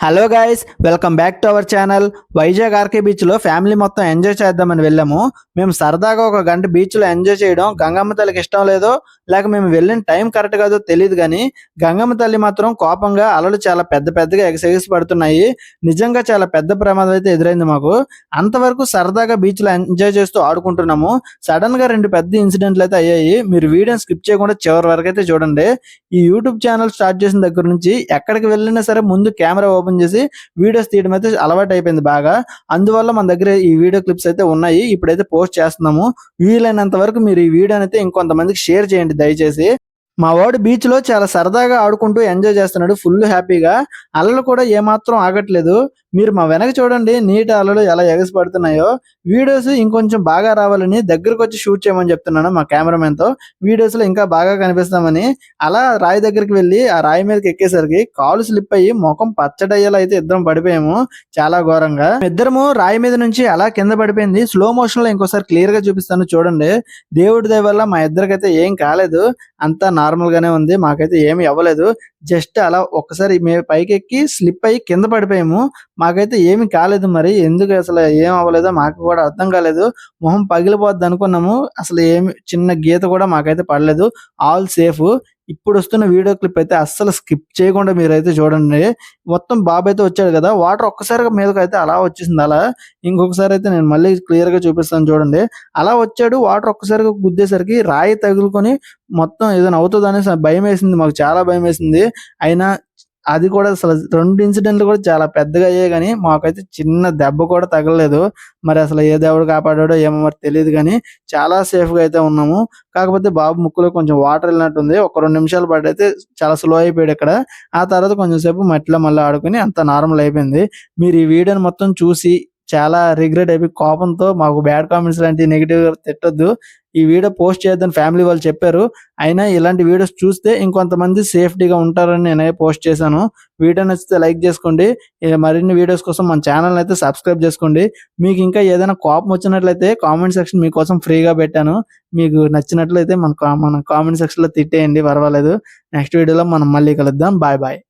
Hello guys welcome back to our channel. Vizag RK బీచ్లో family మొత్తం enjoy చేద్దామని వెళ్ళాము. మేము సరదాగా ఒక గంట బీచ్లో ఎంజాయ్ చేయడం గంగమ్మ తల్లికి ఇష్టం లేదో లేక మేము వెళ్ళిన టైం కరెక్ట్ కాదో తెలియదు కానీ గంగమ్మ తల్లి మాత్రం కోపంగా అలలు చాలా పెద్ద పెద్దగా ఎగసెగసి పడుతున్నాయి. నిజంగా చాలా పెద్ద ప్రమాదం అయితే ఎదురైంది మాకు. అంతవరకు సరదాగా బీచ్లో ఎంజాయ్ చేస్తూ ఆడుకుంటున్నాము. సడన్గా రెండు పెద్ద ఇన్సిడెంట్లు అయితే అయ్యాయి. మీరు వీడియోని స్కిప్ చేయకుండా చివరి వరకు అయితే చూడండి. ఈ యూట్యూబ్ ఛానల్ స్టార్ట్ చేసిన దగ్గర నుంచి ఎక్కడికి వెళ్ళినా సరే ముందు కెమెరా ఓపెన్ చేసి వీడియోస్ తీయడం అయితే అలవాటు అయిపోయింది బాగా. అందువల్ల మన దగ్గర ఈ వీడియో క్లిప్స్ అయితే ఉన్నాయి. ఇప్పుడైతే పోస్ట్ చేస్తున్నాము. వీలైనంత వరకు మీరు ఈ వీడియోని అయితే ఇంకొంతమందికి షేర్ చేయండి దయచేసి. మా వాడు బీచ్లో చాలా సరదాగా ఆడుకుంటూ ఎంజాయ్ చేస్తున్నాడు ఫుల్ హ్యాపీగా అలలు కూడా ఏమాత్రం ఆగట్లేదు. మీరు మా వెనక చూడండి నీటి అలలు ఎలా ఎగసిపడుతున్నాయో. వీడియోస్ ఇంకొంచెం బాగా రావాలని దగ్గరకు వచ్చి షూట్ చేయమని చెప్తున్నాను మా కెమెరామెన్తో. వీడియోస్లో వీడియోస్లో ఇంకా బాగా కనిపిస్తామని. అలా రాయి దగ్గరికి వెళ్ళి ఆ రాయి మీదకి ఎక్కేసరికి కాలు స్లిప్ అయ్యి ముఖం పచ్చడయ్యేలా అయితే ఇద్దరం పడిపోయాము. చాలా ఘోరంగా. ఇద్దరము రాయి మీద నుంచి అలా కింద పడిపోయింది. స్లో మోషన్లో ఇంకోసారి క్లియర్గా చూపిస్తాను చూడండి. దేవుడి దయ వల్ల మా ఇద్దరికైతే ఏం కాలేదు. అంతా నార్మల్గానే ఉంది. మాకైతే ఏమి అవ్వలేదు. జస్ట్ అలా ఒక్కసారి మేము పైకి ఎక్కి స్లిప్ అయ్యి కింద పడిపోయాము. మాకైతే ఏమి కాలేదు మరి. ఎందుకు అసలు ఏం అవ్వలేదో మాకు కూడా అర్థం కాలేదు. మొహం పగిలిపోద్ది అనుకున్నాము. అసలు ఏమి చిన్న గీత కూడా మాకైతే పడలేదు. All safe. ఇప్పుడు వస్తున్న వీడియో క్లిప్ అయితే అస్సలు స్కిప్ చేయకుండా మీరైతే చూడండి. మొత్తం బాబు అయితే వచ్చాడు కదా. వాటర్ ఒక్కసారిగా మీదకి అయితే అలా వచ్చేసింది. అలా ఇంకొకసారి అయితే నేను మళ్ళీ క్లియర్గా చూపిస్తాను చూడండి. అలా వచ్చాడు. వాటర్ ఒక్కసారిగా గుద్దేసరికి రాయి తగులుకొని మొత్తం ఏదైనా అవుతుంది అనేసి భయం వేసింది. మాకు చాలా భయం వేసింది. అయినా అది కూడా అసలు రెండు ఇన్సిడెంట్లు కూడా చాలా పెద్దగా అయ్యాయి కానీ మాకైతే చిన్న దెబ్బ కూడా తగలలేదు. మరి అసలు ఏ దేవుడు కాపాడాడో ఏమో మరి తెలియదు కానీ చాలా సేఫ్గా అయితే ఉన్నాము. కాకపోతే బాబు ముక్కులో కొంచెం వాటర్ వెళ్ళినట్టుంది. ఒక రెండు నిమిషాలు పడైతే చాలా స్లో అయిపోయాడు ఇక్కడ. ఆ తర్వాత కొంచెం సేపు మట్టిలో మళ్ళీ ఆడుకుని అంత నార్మల్ అయిపోయింది. మీరు ఈ వీడియోని మొత్తం చూసి చాలా రిగ్రెట్ అయిపోయి కోపంతో మాకు బ్యాడ్ కామెంట్స్ లాంటి నెగిటివ్ తిట్టొద్దు. ఈ వీడియో పోస్ట్ చేయొద్దని ఫ్యామిలీ వాళ్ళు చెప్పారు. అయినా ఇలాంటి వీడియోస్ చూస్తే ఇంకొంతమంది సేఫ్టీగా ఉంటారని నేనే పోస్ట్ చేశాను. వీడియో నచ్చితే లైక్ చేసుకోండి. మరిన్ని వీడియోస్ కోసం మన ఛానల్ అయితే సబ్స్క్రైబ్ చేసుకోండి. మీకు ఇంకా ఏదైనా కోపం వచ్చినట్లయితే కామెంట్ సెక్షన్ మీకోసం ఫ్రీగా పెట్టాను. మీకు నచ్చినట్లయితే మన మన కామెంట్ సెక్షన్లో తిట్టేయండి. పర్వాలేదు. నెక్స్ట్ వీడియోలో మనం మళ్ళీ కలుద్దాం. Bye bye